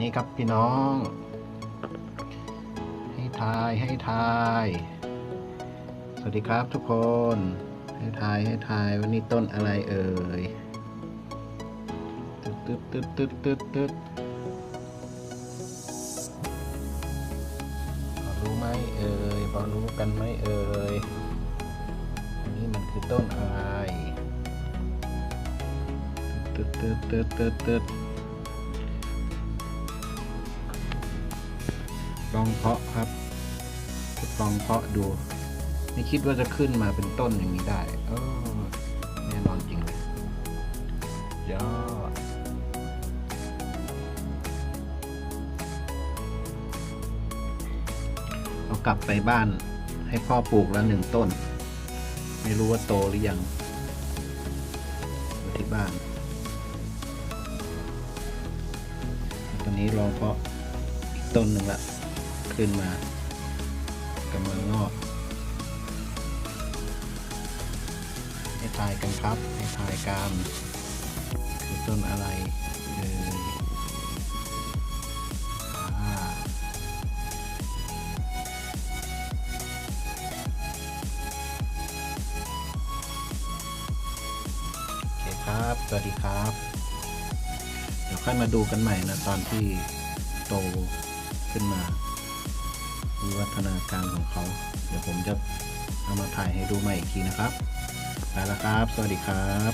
นี่ครับพี่น้อง ให้ทายให้ทาย สวัสดีครับทุกคน ให้ทายให้ทายว่านี่ต้นอะไรเอ่ยตึ๊ดตึ๊ดตึ๊ดตึ๊ดตึ๊ดตึ๊ดรู้ไหมเอ่ยพอรู้กันไหมเอ่ยอันนี้มันคือต้นอะไรตึ๊ดตึ๊ดตึ๊ดตึ๊ดตึ๊ด ลองเพาะครับทดลองเพาะดู ไม่คิดว่าจะขึ้นมาเป็นต้นอย่างนี้ได้ เออแน่นอนจริงเลยยอดเอากลับไปบ้านให้พ่อปลูกแล้วหนึ่งต้น ไม่รู้ว่าโตหรือยังอยู่ที่บ้าน ตอนนี้ลองเพาะอีกต้นหนึ่งละ ขึ้นมากำลังงอกให้ทายกันครับให้ทายกันคือต้นอะไรเอ่ยอ่าโอเคครับ สวัสดีครับ เดี๋ยวค่อยมาดูกันใหม่นะ ตอนที่โตขึ้นมา วิวัฒนาการของเขา เดี๋ยวผมจะเอามาถ่ายให้ดูใหม่อีกทีนะครับไปแล้วครับ สวัสดีครับ